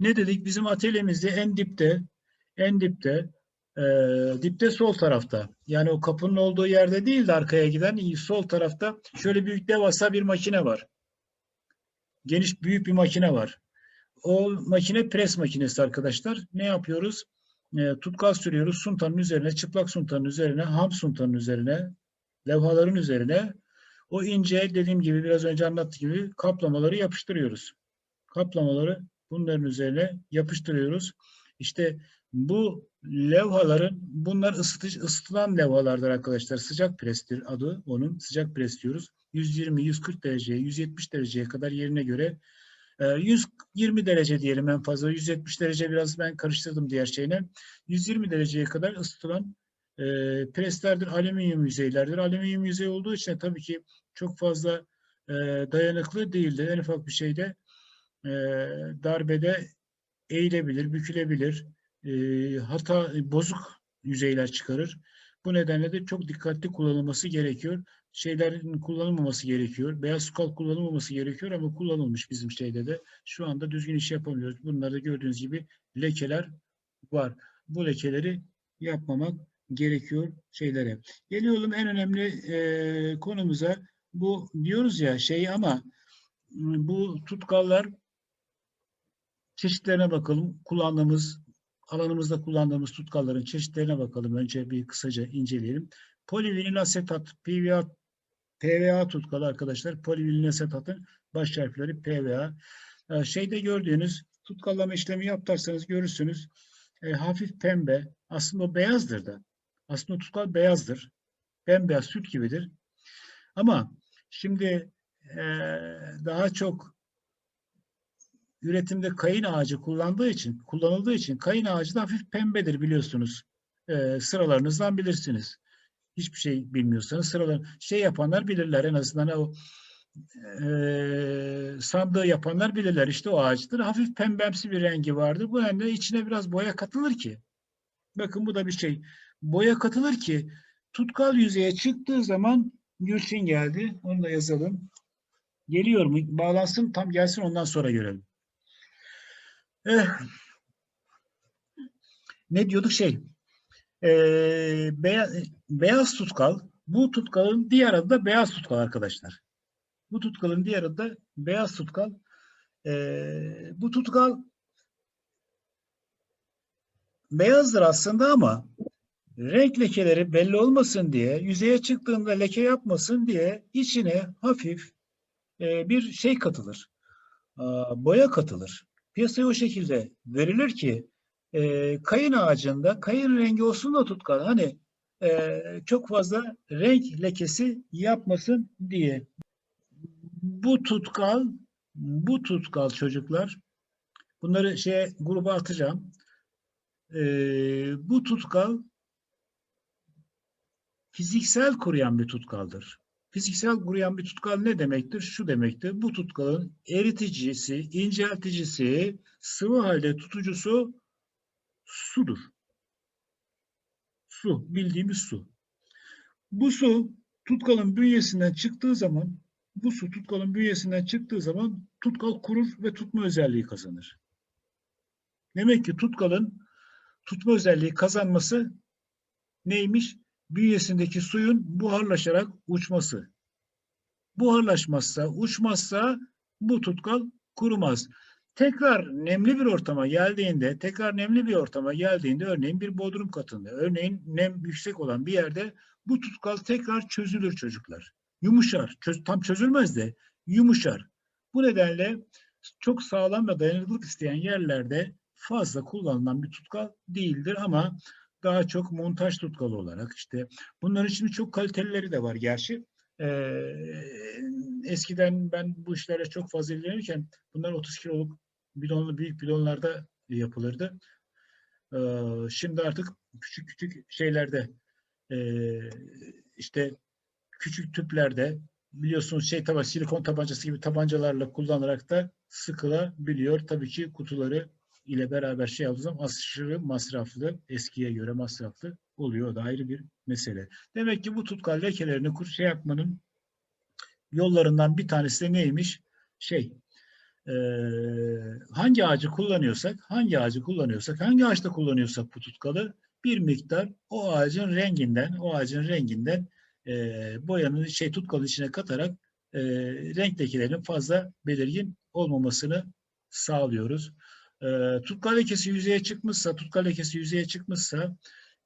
ne dedik? Bizim atölyemizde en dipte, en dipte, e, dipte sol tarafta. Yani o kapının olduğu yerde değil de arkaya giden sol tarafta şöyle büyük devasa bir makine var. Geniş büyük bir makine var. O makine pres makinesi arkadaşlar. Ne yapıyoruz? E, tutkal sürüyoruz. Suntanın üzerine, çıplak suntanın üzerine, ham suntanın üzerine, levhaların üzerine o ince dediğim gibi biraz önce anlattığım gibi kaplamaları yapıştırıyoruz. Kaplamaları bunların üzerine yapıştırıyoruz. İşte bu levhaların bunlar ısıtıcı, ısıtılan levhalardır arkadaşlar. Sıcak prestir adı onun. Sıcak pres diyoruz. 120-140 dereceye, 170 dereceye kadar yerine göre e, 120 derece diyelim en fazla. 170 derece biraz ben karıştırdım diğer şeyine. 120 dereceye kadar ısıtılan e, preslerdir. Alüminyum yüzeylerdir. Alüminyum yüzey olduğu için tabii ki çok fazla e, dayanıklı değildir. En ufak bir şeyde e, darbede eğilebilir, bükülebilir, e, hata bozuk yüzeyler çıkarır. Bu nedenle de çok dikkatli kullanılması gerekiyor. Şeylerin kullanılmaması gerekiyor. Beyaz sukal kullanılmaması gerekiyor ama kullanılmış bizim şeyde de. Şu anda düzgün iş yapamıyoruz. Bunlarda gördüğünüz gibi lekeler var. Bu lekeleri yapmamak gerekiyor şeylere. Geliyorum en önemli e, konumuza. Bu diyoruz ya şey ama bu tutkallar çeşitlerine bakalım. Kullandığımız, alanımızda kullandığımız tutkalların çeşitlerine bakalım. Önce bir kısaca inceleyelim. Polivinil asetat, PVA, PVA tutkalı arkadaşlar. Polivinil asetatın baş harfleri PVA. Ee, şeyde gördüğünüz tutkallama işlemi yaptarsanız görürsünüz. E, hafif pembe. Aslında beyazdır da. Aslında tutkal beyazdır. Bembeyaz süt gibidir. Ama şimdi e, daha çok üretimde kayın ağacı kullandığı için, kullanıldığı için kayın ağacı da hafif pembedir biliyorsunuz. E, sıralarınızdan bilirsiniz. Hiçbir şey bilmiyorsanız sıralar şey yapanlar bilirler en azından o e, sandığı yapanlar bilirler işte o ağaçtır. Hafif pembemsi bir rengi vardır. Bu nedenle içine biraz boya katılır ki. Bakın bu da bir şey. Boya katılır ki tutkal yüzeye çıktığı zaman Gülçin geldi. Onu da yazalım. Geliyor mu? Bağlansın tam gelsin ondan sonra görelim. Eh. Ne diyorduk şey? Ee, beyaz, beyaz tutkal. Bu tutkalın diğer adı da beyaz tutkal arkadaşlar. Bu tutkalın diğer adı da beyaz tutkal. Ee, bu tutkal beyazdır aslında ama renk lekeleri belli olmasın diye, yüzeye çıktığında leke yapmasın diye içine hafif e, bir şey katılır. Aa, boya katılır. Piyasaya o şekilde verilir ki e, kayın ağacında kayın rengi olsun da tutkal. Hani e, çok fazla renk lekesi yapmasın diye. Bu tutkal, bu tutkal çocuklar, bunları şeye gruba atacağım. E, bu tutkal fiziksel kuruyan bir tutkaldır. Fiziksel kuruyan bir tutkal ne demektir? Şu demektir. Bu tutkalın eriticisi, incelticisi, sıvı halde tutucusu sudur. Su, bildiğimiz su. Bu su tutkalın bünyesinden çıktığı zaman, bu su tutkalın bünyesinden çıktığı zaman tutkal kurur ve tutma özelliği kazanır. Demek ki tutkalın tutma özelliği kazanması neymiş? Bünyesindeki suyun buharlaşarak uçması. Buharlaşmazsa, uçmazsa bu tutkal kurumaz. Tekrar nemli bir ortama geldiğinde, tekrar nemli bir ortama geldiğinde örneğin bir bodrum katında, örneğin nem yüksek olan bir yerde bu tutkal tekrar çözülür çocuklar. Yumuşar. Çöz, tam çözülmez de yumuşar. Bu nedenle çok sağlam ve dayanıklılık isteyen yerlerde fazla kullanılan bir tutkal değildir ama daha çok montaj tutkalı olarak işte bunların şimdi çok kalitelileri de var gerçi. Ee, eskiden ben bu işlere çok fazla ilgilenirken bunlar 30 kiloluk bidonlu büyük bidonlarda yapılırdı. Ee, şimdi artık küçük küçük şeylerde e, işte küçük tüplerde biliyorsunuz şey tabanca, silikon tabancası gibi tabancalarla kullanarak da sıkılabiliyor. Tabii ki kutuları ile beraber şey yaptığımız zaman aşırı masraflı, eskiye göre masraflı oluyor. Da ayrı bir mesele. Demek ki bu tutkal lekelerini kur şey yapmanın yollarından bir tanesi de neymiş? Şey, e, hangi ağacı kullanıyorsak, hangi ağacı kullanıyorsak, hangi ağaçta kullanıyorsak bu tutkalı bir miktar o ağacın renginden, o ağacın renginden e, boyanın şey tutkalın içine katarak e, renk lekelerinin fazla belirgin olmamasını sağlıyoruz. E, tutkal lekesi yüzeye çıkmışsa, tutkal lekesi yüzeye çıkmışsa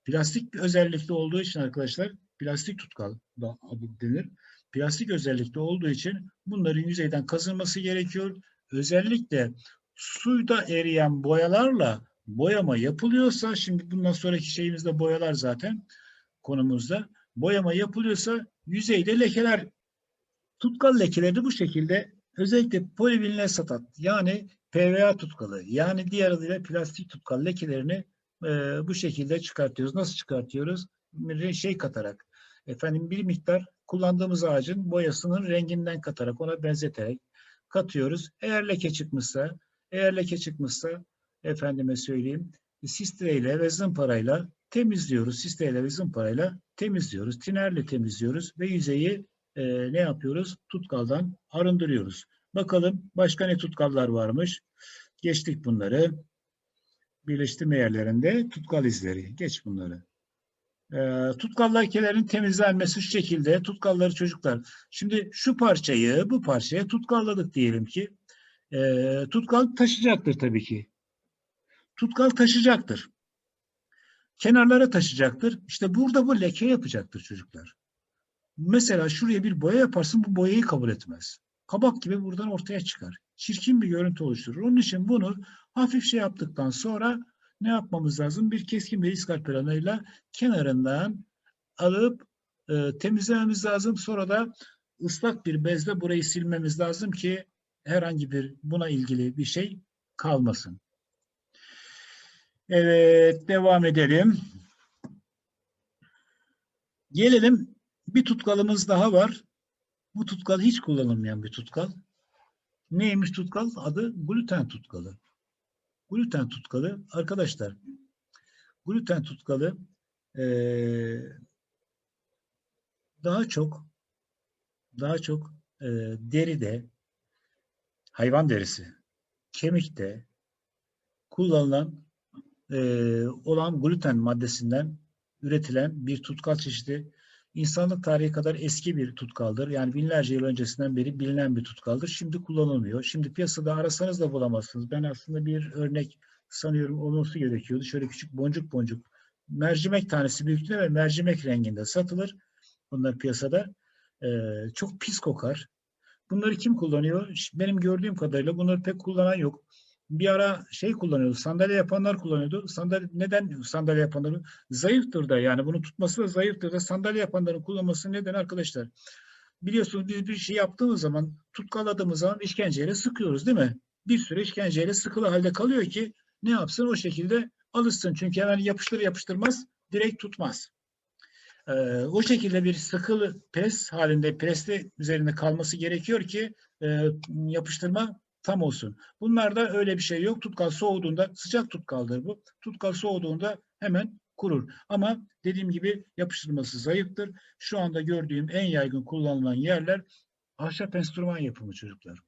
plastik bir özellikli olduğu için arkadaşlar plastik tutkal da denir. Plastik özellikli olduğu için bunların yüzeyden kazınması gerekiyor. Özellikle suyda eriyen boyalarla boyama yapılıyorsa, şimdi bundan sonraki şeyimizde boyalar zaten konumuzda. Boyama yapılıyorsa yüzeyde lekeler, tutkal lekeleri bu şekilde özellikle polivinil satat yani PVA tutkalı yani diğer adıyla plastik tutkal lekelerini e, bu şekilde çıkartıyoruz. Nasıl çıkartıyoruz? Şey katarak, efendim bir miktar kullandığımız ağacın boyasının renginden katarak, ona benzeterek katıyoruz. Eğer leke çıkmışsa, eğer leke çıkmışsa efendime söyleyeyim sistreyle ve zımparayla temizliyoruz. Sistreyle ve zımparayla temizliyoruz. Tinerle temizliyoruz ve yüzeyi e, ne yapıyoruz? Tutkaldan arındırıyoruz. Bakalım başka ne tutkallar varmış. Geçtik bunları. Birleştirme yerlerinde tutkal izleri. Geç bunları. E, tutkal lekelerin temizlenmesi şu şekilde. Tutkalları çocuklar. Şimdi şu parçayı bu parçaya tutkalladık diyelim ki. E, tutkal taşıyacaktır tabii ki. Tutkal taşıyacaktır. Kenarlara taşıyacaktır. İşte burada bu leke yapacaktır çocuklar. Mesela şuraya bir boya yaparsın bu boyayı kabul etmez. Kabak gibi buradan ortaya çıkar. Çirkin bir görüntü oluşturur. Onun için bunu hafif şey yaptıktan sonra ne yapmamız lazım? Bir keskin bir iskarpelanıyla kenarından alıp e, temizlememiz lazım. Sonra da ıslak bir bezle burayı silmemiz lazım ki herhangi bir buna ilgili bir şey kalmasın. Evet, devam edelim. Gelelim bir tutkalımız daha var. Bu tutkal hiç kullanılmayan bir tutkal. Neymiş tutkal? Adı gluten tutkalı. Gluten tutkalı arkadaşlar. Gluten tutkalı eee, daha çok daha çok eee, deride hayvan derisi, kemikte kullanılan eee, olan gluten maddesinden üretilen bir tutkal çeşidi insanlık tarihi kadar eski bir tutkaldır. Yani binlerce yıl öncesinden beri bilinen bir tutkaldır. Şimdi kullanılmıyor. Şimdi piyasada arasanız da bulamazsınız. Ben aslında bir örnek sanıyorum olması gerekiyordu. Şöyle küçük boncuk boncuk mercimek tanesi büyüklüğünde ve mercimek renginde satılır. Bunlar piyasada. Ee, çok pis kokar. Bunları kim kullanıyor? Benim gördüğüm kadarıyla bunları pek kullanan yok. Bir ara şey kullanıyordu, sandalye yapanlar kullanıyordu. Sandalye, neden sandalye yapanları? Zayıftır da yani bunu tutması da zayıftır da sandalye yapanların kullanması neden arkadaşlar? Biliyorsunuz biz bir şey yaptığımız zaman, tutkaladığımız zaman işkenceyle sıkıyoruz değil mi? Bir süre işkenceyle sıkılı halde kalıyor ki ne yapsın o şekilde alışsın. Çünkü hemen yapıştır yapıştırmaz, direkt tutmaz. Ee, o şekilde bir sıkılı pres halinde presle üzerinde kalması gerekiyor ki e, yapıştırma tam olsun. Bunlarda öyle bir şey yok. Tutkal soğuduğunda sıcak tutkaldır bu. Tutkal soğuduğunda hemen kurur. Ama dediğim gibi yapıştırması zayıftır. Şu anda gördüğüm en yaygın kullanılan yerler ahşap enstrüman yapımı çocuklar.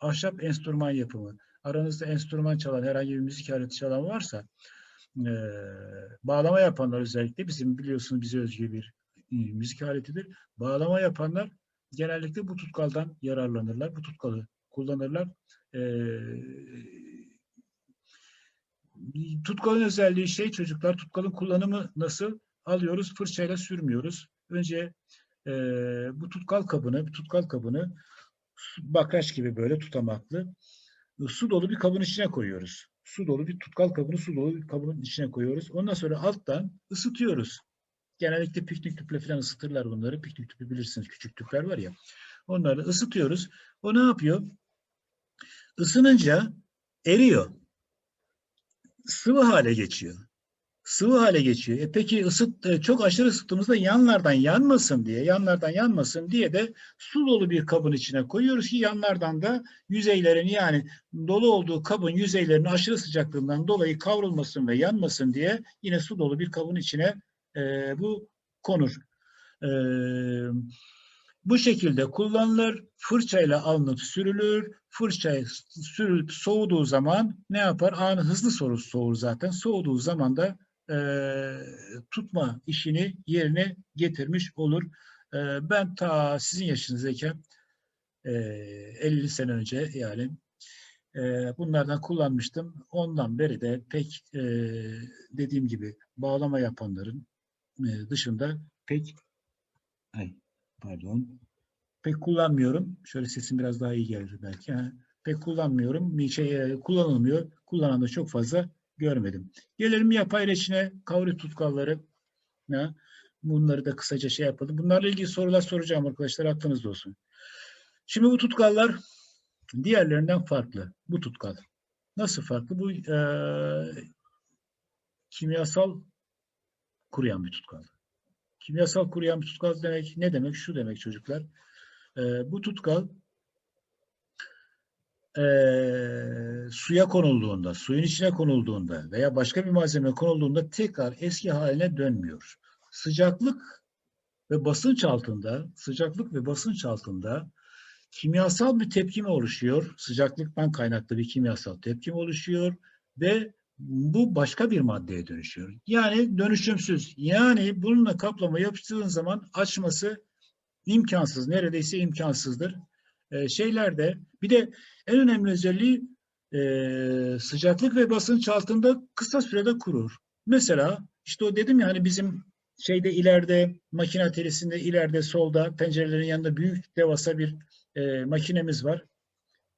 Ahşap enstrüman yapımı. Aranızda enstrüman çalan, herhangi bir müzik aleti çalan varsa e, bağlama yapanlar özellikle bizim biliyorsunuz bize özgü bir e, müzik aletidir. Bağlama yapanlar genellikle bu tutkaldan yararlanırlar. Bu tutkalı kullanırlar. E, tutkalın özelliği şey çocuklar, tutkalın kullanımı nasıl? Alıyoruz, fırçayla sürmüyoruz. Önce e, bu tutkal kabını, tutkal kabını bakraç gibi böyle tutamaklı su dolu bir kabın içine koyuyoruz. Su dolu bir tutkal kabını su dolu bir kabın içine koyuyoruz. Ondan sonra alttan ısıtıyoruz. Genellikle piknik tüple falan ısıtırlar bunları. Piknik tüpü bilirsiniz küçük tüpler var ya. Onları ısıtıyoruz. O ne yapıyor? Isınınca eriyor. Sıvı hale geçiyor. Sıvı hale geçiyor. E peki ısıt, e, çok aşırı ısıttığımızda yanlardan yanmasın diye, yanlardan yanmasın diye de su dolu bir kabın içine koyuyoruz ki yanlardan da yüzeylerin yani dolu olduğu kabın yüzeylerinin aşırı sıcaklığından dolayı kavrulmasın ve yanmasın diye yine su dolu bir kabın içine e, bu konur. E, bu şekilde kullanılır, fırçayla alınıp sürülür, fırçayı sürülüp soğuduğu zaman ne yapar? Anı hızlı soru soğur zaten. Soğuduğu zaman da eee, tutma işini yerine getirmiş olur. Eee, ben ta sizin yaşınızdayken eee 50 sene önce yani eee, bunlardan kullanmıştım. Ondan beri de pek eee, dediğim gibi bağlama yapanların eee, dışında pek ay pardon pek kullanmıyorum. Şöyle sesim biraz daha iyi gelir belki. Ha, pek kullanmıyorum. Bir şey e, kullanılmıyor. Kullanan da çok fazla görmedim. Gelelim yapay reçine, kavri tutkalları. Ya, bunları da kısaca şey yapalım. Bunlarla ilgili sorular soracağım arkadaşlar. Aklınızda olsun. Şimdi bu tutkallar diğerlerinden farklı. Bu tutkal. Nasıl farklı? Bu e, kimyasal kuruyan bir tutkal. Kimyasal kuruyan bir tutkal demek ne demek? Şu demek çocuklar. E, bu tutkal e, suya konulduğunda, suyun içine konulduğunda veya başka bir malzeme konulduğunda tekrar eski haline dönmüyor. Sıcaklık ve basınç altında, sıcaklık ve basınç altında kimyasal bir tepkime oluşuyor. Sıcaklıktan kaynaklı bir kimyasal tepkime oluşuyor ve bu başka bir maddeye dönüşüyor. Yani dönüşümsüz. Yani bununla kaplama yapıştırdığın zaman açması imkansız. Neredeyse imkansızdır. Ee, şeylerde bir de en önemli özelliği e, sıcaklık ve basınç altında kısa sürede kurur. Mesela işte o dedim ya hani bizim şeyde ileride makine atelesinde ileride solda pencerelerin yanında büyük devasa bir e, makinemiz var.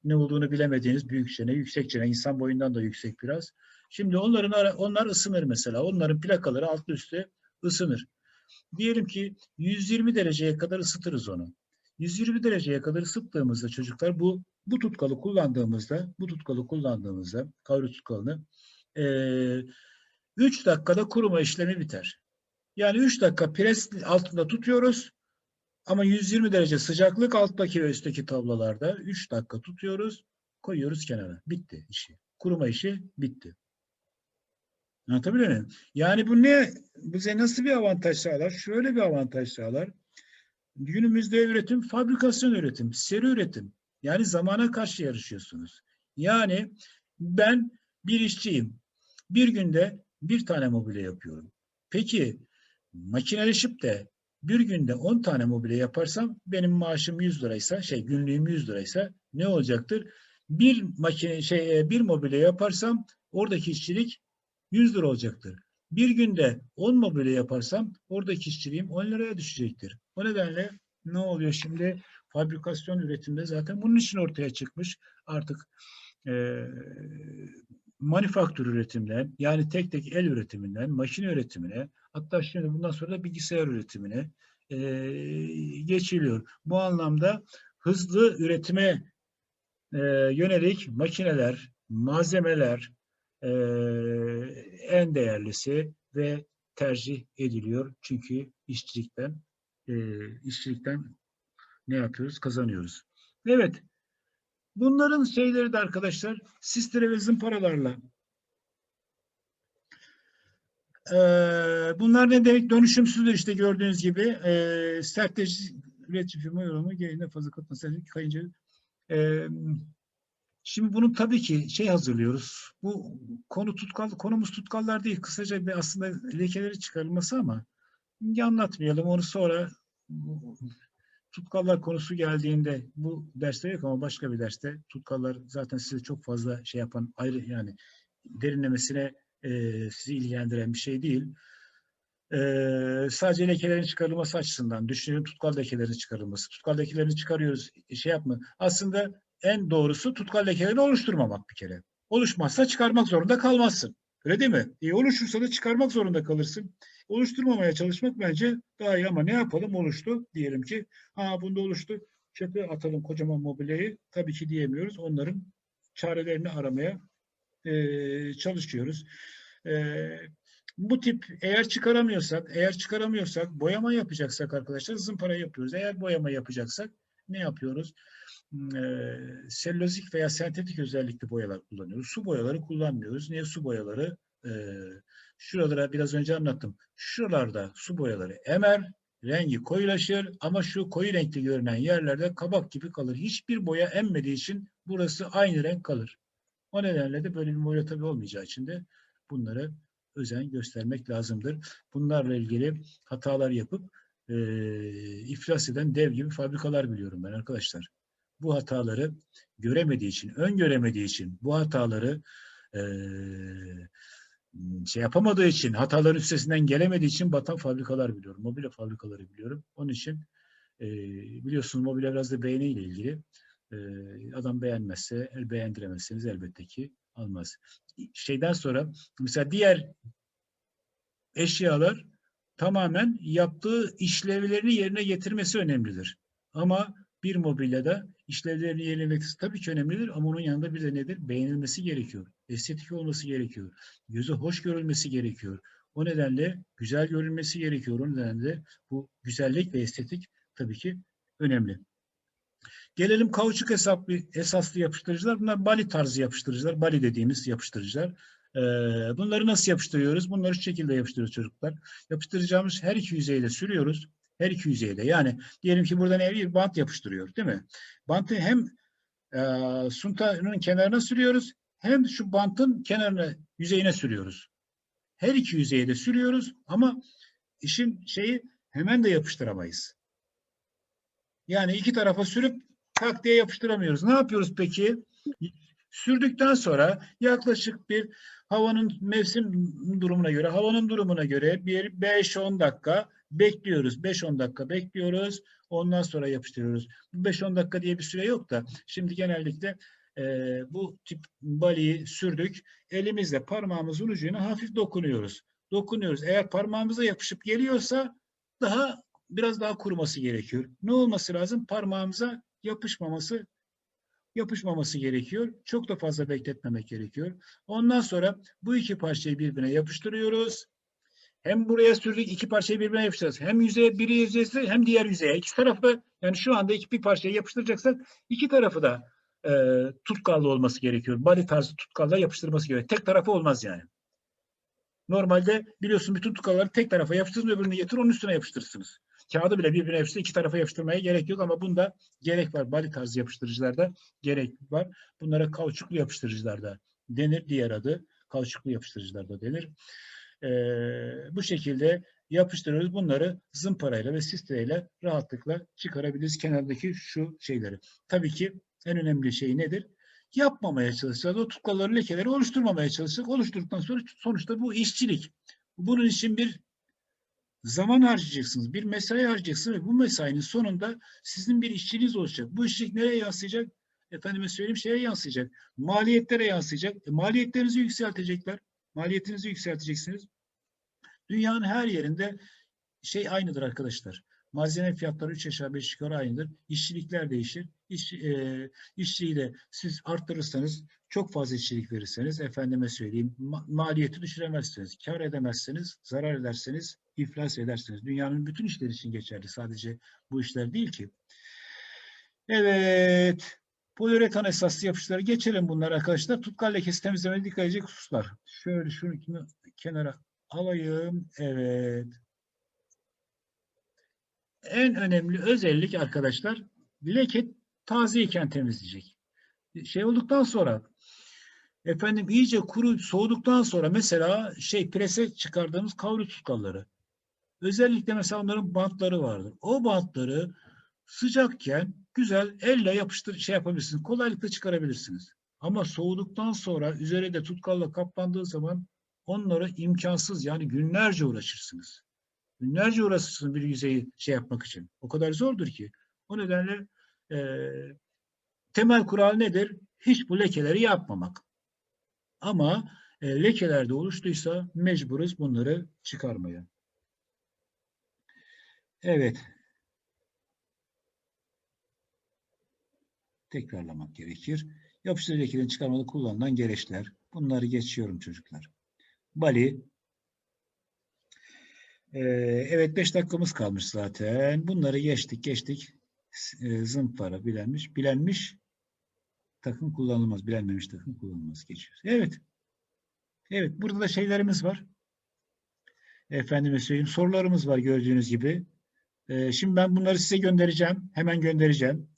Ne olduğunu bilemediğiniz büyükçe ne yüksekçe ne insan boyundan da yüksek biraz. Şimdi onların onlar ısınır mesela. Onların plakaları altı üstü ısınır. Diyelim ki 120 dereceye kadar ısıtırız onu. 120 dereceye kadar ısıttığımızda çocuklar bu bu tutkalı kullandığımızda bu tutkalı kullandığımızda kavru tutkalını eee 3 dakikada kuruma işlemi biter. Yani 3 dakika pres altında tutuyoruz ama 120 derece sıcaklık alttaki ve üstteki tablolarda 3 dakika tutuyoruz, koyuyoruz kenara. Bitti işi. Kuruma işi bitti. Anlatabiliyor muyum? Yani bu ne? Bize nasıl bir avantaj sağlar? Şöyle bir avantaj sağlar. Günümüzde üretim, fabrikasyon üretim, seri üretim. Yani zamana karşı yarışıyorsunuz. Yani ben bir işçiyim. Bir günde bir tane mobilya yapıyorum. Peki makineleşip de bir günde 10 tane mobilya yaparsam benim maaşım 100 liraysa şey günlüğüm 100 liraysa ne olacaktır? Bir makine şey e, bir mobilya yaparsam oradaki işçilik 100 lira olacaktır. Bir günde 10 mobilya yaparsam oradaki işçiliğim 10 liraya düşecektir. O nedenle ne oluyor şimdi? Fabrikasyon üretimde zaten bunun için ortaya çıkmış. Artık e, manifaktür üretiminden yani tek tek el üretiminden makine üretimine hatta şimdi bundan sonra da bilgisayar üretimine e, geçiliyor. Bu anlamda hızlı üretime e, yönelik makineler, malzemeler e, en değerlisi ve tercih ediliyor. Çünkü işçilikten e, işçilikten ne yapıyoruz? Kazanıyoruz. Evet. Bunların şeyleri de arkadaşlar sistere ve zımparalarla Eee, bunlar ne demek? Dönüşümsüzdür işte gördüğünüz gibi. Eee sertleşici üretici firma yorumu gereğinde fazla katma kayınca. Eee, şimdi bunu tabii ki şey hazırlıyoruz. Bu konu tutkal, konumuz tutkallar değil. Kısaca bir aslında lekeleri çıkarılması ama anlatmayalım. Onu sonra tutkallar konusu geldiğinde bu derste yok ama başka bir derste tutkallar zaten size çok fazla şey yapan ayrı yani derinlemesine e, sizi ilgilendiren bir şey değil. E, sadece lekelerin çıkarılması açısından düşünelim tutkal lekelerin çıkarılması. Tutkal lekelerini çıkarıyoruz. Şey yapma. Aslında en doğrusu tutkal lekelerini oluşturmamak bir kere. Oluşmazsa çıkarmak zorunda kalmazsın. Öyle değil mi? E, oluşursa da çıkarmak zorunda kalırsın. Oluşturmamaya çalışmak bence daha iyi ama ne yapalım oluştu. Diyelim ki ha bunda oluştu. Çöpe atalım kocaman mobilyayı. Tabii ki diyemiyoruz. Onların çarelerini aramaya e, çalışıyoruz. E, bu tip eğer çıkaramıyorsak, eğer çıkaramıyorsak boyama yapacaksak arkadaşlar zımpara yapıyoruz. Eğer boyama yapacaksak ne yapıyoruz? E, selülozik veya sentetik özellikli boyalar kullanıyoruz. Su boyaları kullanmıyoruz. Niye su boyaları? E, şuralara biraz önce anlattım. Şuralarda su boyaları emer, rengi koyulaşır ama şu koyu renkli görünen yerlerde kabak gibi kalır. Hiçbir boya emmediği için burası aynı renk kalır. O nedenle de böyle bir boya tabii olmayacağı için de bunları özen göstermek lazımdır. Bunlarla ilgili hatalar yapıp e, iflas eden dev gibi fabrikalar biliyorum ben arkadaşlar. Bu hataları göremediği için, öngöremediği için, bu hataları e, şey yapamadığı için, hataların üstesinden gelemediği için batan fabrikalar biliyorum. Mobilya fabrikaları biliyorum. Onun için e, biliyorsunuz mobilya biraz da beğeniyle ilgili. E, adam beğenmezse, el beğendiremezseniz elbette ki almaz. Şeyden sonra mesela diğer eşyalar tamamen yaptığı işlevlerini yerine getirmesi önemlidir. Ama bir mobilyada işlevlerini yerine getirmesi tabii ki önemlidir ama onun yanında bir de nedir? Beğenilmesi gerekiyor. Estetik olması gerekiyor. Gözü hoş görülmesi gerekiyor. O nedenle güzel görülmesi gerekiyor. O nedenle bu güzellik ve estetik tabii ki önemli. Gelelim kauçuk hesaplı, esaslı yapıştırıcılar. Bunlar bali tarzı yapıştırıcılar. Bali dediğimiz yapıştırıcılar. Ee, bunları nasıl yapıştırıyoruz? Bunları şu şekilde yapıştırıyoruz çocuklar. Yapıştıracağımız her iki yüzeyle sürüyoruz. Her iki yüzeyde. Yani diyelim ki buradan bir bant yapıştırıyor değil mi? Bantı hem e, suntanın kenarına sürüyoruz hem şu bantın kenarına, yüzeyine sürüyoruz. Her iki yüzeye de sürüyoruz ama işin şeyi hemen de yapıştıramayız. Yani iki tarafa sürüp tak diye yapıştıramıyoruz. Ne yapıyoruz peki? Sürdükten sonra yaklaşık bir havanın mevsim durumuna göre, havanın durumuna göre bir 5-10 dakika bekliyoruz. 5-10 dakika bekliyoruz. Ondan sonra yapıştırıyoruz. Bu 5-10 dakika diye bir süre yok da şimdi genellikle e, bu tip baliyi sürdük. Elimizle parmağımızın ucuna hafif dokunuyoruz. Dokunuyoruz. Eğer parmağımıza yapışıp geliyorsa daha biraz daha kuruması gerekiyor. Ne olması lazım? Parmağımıza yapışmaması yapışmaması gerekiyor. Çok da fazla bekletmemek gerekiyor. Ondan sonra bu iki parçayı birbirine yapıştırıyoruz. Hem buraya sürdük iki parçayı birbirine yapıştıracağız. Hem yüzeye biri yüzeyse hem diğer yüzeye. İki tarafı yani şu anda iki bir parçayı yapıştıracaksak iki tarafı da e, tutkallı olması gerekiyor. Bali tarzı tutkalla yapıştırması gerekiyor. Tek tarafı olmaz yani. Normalde biliyorsun bütün tutkalları tek tarafa yapıştırın öbürünü getir onun üstüne yapıştırırsınız. Kağıdı bile birbirine yapıştır iki tarafa yapıştırmaya gerek yok ama bunda gerek var. Bali tarzı yapıştırıcılarda gerek var. Bunlara kauçuklu yapıştırıcılarda denir. Diğer adı kauçuklu yapıştırıcılarda denir. Ee, bu şekilde yapıştırıyoruz. Bunları zımparayla ve sisteyle rahatlıkla çıkarabiliriz kenardaki şu şeyleri. Tabii ki en önemli şey nedir? Yapmamaya çalışacağız. O tutkaları, lekeleri oluşturmamaya çalışacağız. Oluşturduktan sonra sonuçta bu işçilik. Bunun için bir zaman harcayacaksınız, bir mesai harcayacaksınız ve bu mesainin sonunda sizin bir işçiliğiniz olacak. Bu işçilik nereye yansıyacak? Efendime söyleyeyim şeye yansıyacak. Maliyetlere yansıyacak. E, maliyetlerinizi yükseltecekler. Maliyetinizi yükselteceksiniz. Dünyanın her yerinde şey aynıdır arkadaşlar. Malzeme fiyatları 3 aşağı 5 yukarı aynıdır. İşçilikler değişir. İş, e, işçiliği de siz arttırırsanız çok fazla işçilik verirseniz efendime söyleyeyim ma maliyeti düşüremezsiniz. Kar edemezseniz, zarar ederseniz iflas edersiniz. Dünyanın bütün işleri için geçerli. Sadece bu işler değil ki. Evet. Poliüretan esaslı yapışları geçelim bunlar arkadaşlar. Tutkal lekesi temizlemeye dikkat edecek hususlar. Şöyle şunu kenara alayım. Evet. En önemli özellik arkadaşlar leke tazeyken temizleyecek. Şey olduktan sonra efendim iyice kuru soğuduktan sonra mesela şey prese çıkardığımız kavru tutkalları özellikle mesela onların bantları vardır. O bantları sıcakken güzel elle yapıştır şey yapabilirsiniz. Kolaylıkla çıkarabilirsiniz. Ama soğuduktan sonra üzerinde tutkalla kaplandığı zaman onlara imkansız yani günlerce uğraşırsınız. Günlerce uğraşırsınız bir yüzeyi şey yapmak için. O kadar zordur ki. O nedenle e, temel kural nedir? Hiç bu lekeleri yapmamak. Ama e, lekeler de oluştuysa mecburuz bunları çıkarmaya. Evet. Tekrarlamak gerekir. Yapıştırıcı lekelerin çıkarmada kullanılan gereçler. Bunları geçiyorum çocuklar. Bali. Ee, evet 5 dakikamız kalmış zaten. Bunları geçtik geçtik. Ee, zımpara bilenmiş. Bilenmiş takım kullanılmaz. Bilenmemiş takım kullanılmaz. Geçiyoruz. Evet. Evet burada da şeylerimiz var. Efendime söyleyeyim sorularımız var gördüğünüz gibi. Ee, şimdi ben bunları size göndereceğim. Hemen göndereceğim.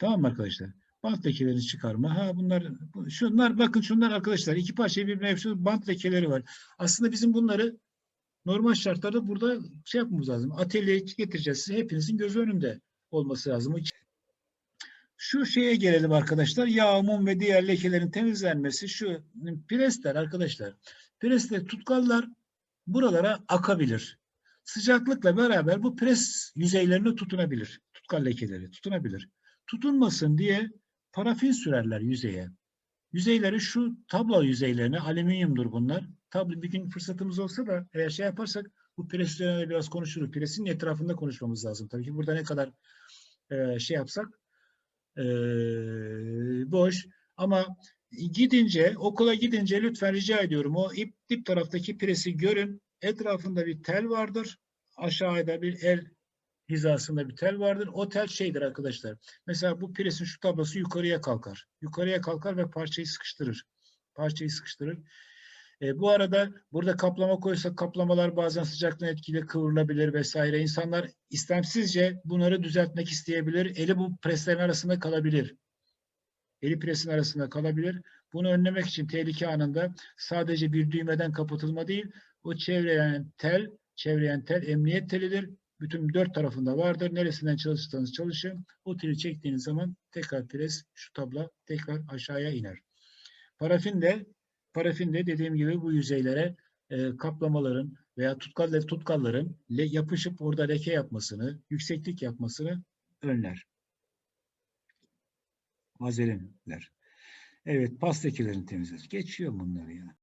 Tamam mı arkadaşlar? Bant lekelerini çıkarma. Ha bunlar, bu- şunlar bakın şunlar arkadaşlar. iki parçayı birbirine yapıştırıp bant lekeleri var. Aslında bizim bunları normal şartlarda burada şey yapmamız lazım. Atölyeye getireceğiz. Hepinizin gözü önünde olması lazım. Şu şeye gelelim arkadaşlar. Yağ, mum ve diğer lekelerin temizlenmesi şu presler arkadaşlar. Presle tutkallar buralara akabilir. Sıcaklıkla beraber bu pres yüzeylerine tutunabilir. Tutkal lekeleri tutunabilir. Tutunmasın diye parafin sürerler yüzeye. Yüzeyleri şu tablo yüzeylerine alüminyumdur bunlar. Tablo bir gün fırsatımız olsa da eğer şey yaparsak bu pres üzerine biraz konuşuruz. Presin etrafında konuşmamız lazım. Tabii ki burada ne kadar e, şey yapsak e, boş. Ama gidince, okula gidince lütfen rica ediyorum o ip dip taraftaki presi görün. Etrafında bir tel vardır. Aşağıda bir el hizasında bir tel vardır. O tel şeydir arkadaşlar. Mesela bu presin şu tablosu yukarıya kalkar. Yukarıya kalkar ve parçayı sıkıştırır. Parçayı sıkıştırır. E, bu arada burada kaplama koysak kaplamalar bazen sıcaklığı etkili kıvrılabilir vesaire. İnsanlar istemsizce bunları düzeltmek isteyebilir. Eli bu preslerin arasında kalabilir. Eli presin arasında kalabilir. Bunu önlemek için tehlike anında sadece bir düğmeden kapatılma değil, o çevreyen tel, çevreyen tel emniyet telidir. Bütün dört tarafında vardır. Neresinden çalışırsanız çalışın. O teli çektiğiniz zaman tekrar pres, şu tabla tekrar aşağıya iner. Parafin de parafin de dediğim gibi bu yüzeylere e, kaplamaların veya tutkal tutkalların le, yapışıp orada leke yapmasını, yükseklik yapmasını önler. Vazelinler. Evet, pas lekelerini temizler. Geçiyor bunları ya.